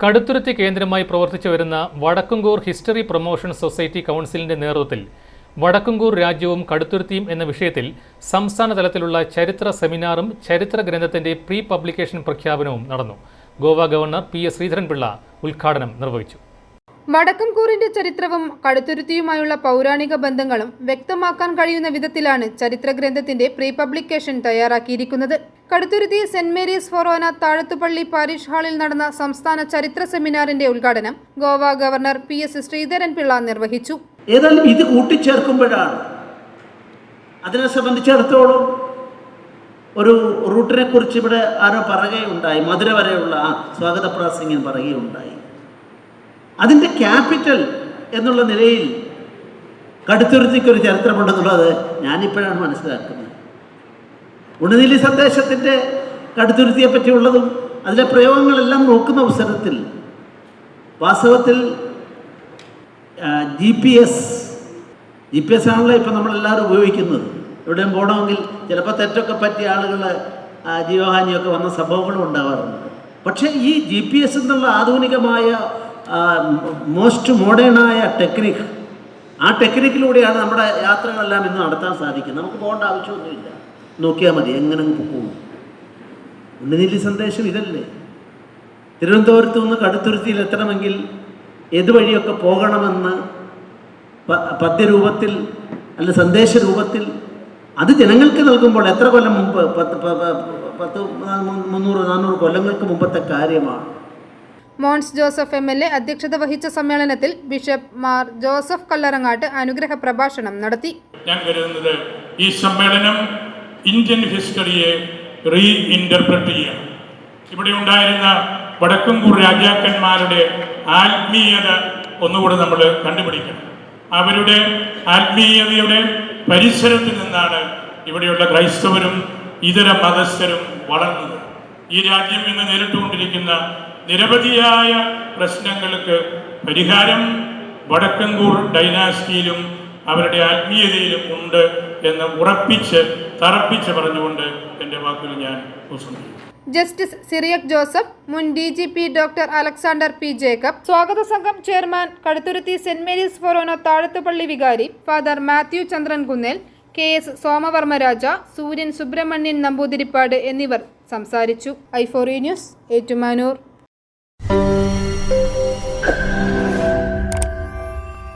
കടുത്തുരുത്തി കേന്ദ്രമായി പ്രവർത്തിച്ചു വരുന്ന വടക്കുംകൂർ ഹിസ്റ്ററി പ്രൊമോഷൻ സൊസൈറ്റി കൗൺസിലിന്റെ നേതൃത്വത്തിൽ വടക്കുംകൂർ രാജ്യവും കടുത്തുരുത്തിയും എന്ന വിഷയത്തിൽ സംസ്ഥാന തലത്തിലുള്ള ചരിത്ര സെമിനാറും ചരിത്ര ഗ്രന്ഥത്തിന്റെ പ്രീ പബ്ലിക്കേഷൻ പ്രഖ്യാപനവും നടന്നു. Goa governor P S Sreedharan Pillai ഉദ്ഘാടനം നിർവഹിച്ചു. വടക്കംകൂറിന്റെ ചരിത്രവും കടുത്തുരുത്തിയുമായുള്ള പൗരാണിക ബന്ധങ്ങളും വ്യക്തമാക്കാൻ കഴിയുന്ന വിധത്തിലാണ് ചരിത്ര ഗ്രന്ഥത്തിന്റെ പ്രീ പബ്ലിക്കേഷൻ തയ്യാറാക്കിയിരിക്കുന്നത്. Kaduthuruthy saint Mary's forane Thazhathupally parish ഹാളിൽ നടന്ന സംസ്ഥാന ചരിത്ര സെമിനാറിന്റെ ഉദ്ഘാടനം Goa governor P S Sreedharan Pillai നിർവഹിച്ചു. ഏതായാലും ഇത് കൂട്ടിച്ചേർക്കുമ്പോഴാണ്. അതിനെ സംബന്ധിച്ചിടത്തോളം ഒരു റൂട്ടിനെ കുറിച്ച് ഇവിടെ ആരോ പറയുകയുണ്ടായി. മധുര വരെയുള്ള സ്വാഗത പ്രാസിംഗൻ പറയുകയുണ്ടായി. അതിന്റെ ക്യാപിറ്റൽ എന്നുള്ള നിലയിൽ കടുത്തുരുത്തിക്ക് ഒരു ചരിത്രമുണ്ടെന്നുള്ളത് ഞാനിപ്പോഴാണ് മനസ്സിലാക്കുന്നത്. ഉണനീലി സന്ദേശത്തിന്റെ കടുത്തുരുത്തിയെ പറ്റിയുള്ളതും അതിലെ പ്രയോഗങ്ങളെല്ലാം നോക്കുന്ന അവസരത്തിൽ വാസ്തവത്തിൽ G P S G P S ആണല്ലോ ഇപ്പം നമ്മളെല്ലാവരും ഉപയോഗിക്കുന്നത്. എവിടെയും പോകണമെങ്കിൽ ചിലപ്പോൾ തെറ്റൊക്കെ പറ്റിയ ആളുകൾ ജീവഹാനിയൊക്കെ വന്ന സംഭവങ്ങളും ഉണ്ടാവാറുണ്ട്. പക്ഷേ ഈ ജി പി എസ് എന്നുള്ള ആധുനികമായ മോസ്റ്റ് മോഡേണായ ടെക്നിക്ക് ആ ടെക്നിക്കിലൂടെയാണ് നമ്മുടെ യാത്രകളെല്ലാം ഇന്ന് നടത്താൻ സാധിക്കുന്നത്. നമുക്ക് പോകേണ്ട ആവശ്യമൊന്നുമില്ല. നോക്കിയാൽ മതി എങ്ങനെ പോകും ഉണ്ണുനീലി സന്ദേശം ഇതല്ലേ? തിരുവനന്തപുരത്ത് നിന്ന് കടുത്തുരുത്തിയിൽ എത്തണമെങ്കിൽ ഏത് വഴിയൊക്കെ പോകണമെന്ന് പദ്യരൂപത്തിൽ അല്ല സന്ദേശ രൂപത്തിൽ അത് ജനങ്ങൾക്ക് നൽകുമ്പോൾ എത്ര കൊല്ലം മുമ്പ് പത്ത് പത്ത് മുന്നൂറ് നാനൂറ് കൊല്ലങ്ങൾക്ക് മുമ്പത്തെ കാര്യമാണ്. Mons Joseph M L A അധ്യക്ഷത വഹിച്ച സമ്മേളനത്തിൽ ബിഷപ്പ് മാർ ജോസഫ് കല്ലറങ്ങാട്ട് അനുഗ്രഹ പ്രഭാഷണം നടത്തി. ഞാൻ കരുതുന്നത് ഈ സമ്മേളനം ഇന്ത്യൻ ഹിസ്റ്ററിയെ റീ ഇന്റർപ്രറ്റ് ചെയ്യണം. ഇവിടെ ഉണ്ടായിരുന്ന വടക്കുംകൂർ രാജാക്കന്മാരുടെ ആത്മീയത ഒന്നുകൂടെ നമ്മൾ കണ്ടുപിടിക്കണം. അവരുടെ ആത്മീയതയുടെ പരിസരത്തിൽ നിന്നാണ് ഇവിടെയുള്ള ക്രൈസ്തവരും ഇതര മതസ്ഥരും വളർന്നത്. ഈ രാജ്യം ഇന്ന് നേരിട്ടുകൊണ്ടിരിക്കുന്ന നിരവധിയായ പ്രശ്നങ്ങൾക്ക് പരിഹാരം വടക്കൻകൂർ ഡൈനാസ്റ്റിയിലും അവരുടെ ആത്മീയതയിലും ഉണ്ട് എന്ന് ഉറപ്പിച്ച് തറപ്പിച്ച് പറഞ്ഞുകൊണ്ട് എന്റെ വാക്കുകൾ ഞാൻ ജസ്റ്റിസ് സിറിയക് ജോസഫ് മുൻ D G P doctor Alexander P Jacob സ്വാഗത സംഘം chairman Kaduthuruthy saint Mary's forane Thazhathupally വികാരി father Mathew Chandran Kunnel K S Somavarma Raja Suryan Subrahmanyan Namboodiripad എന്നിവർ സംസാരിച്ചു. I four news Ettumanoor.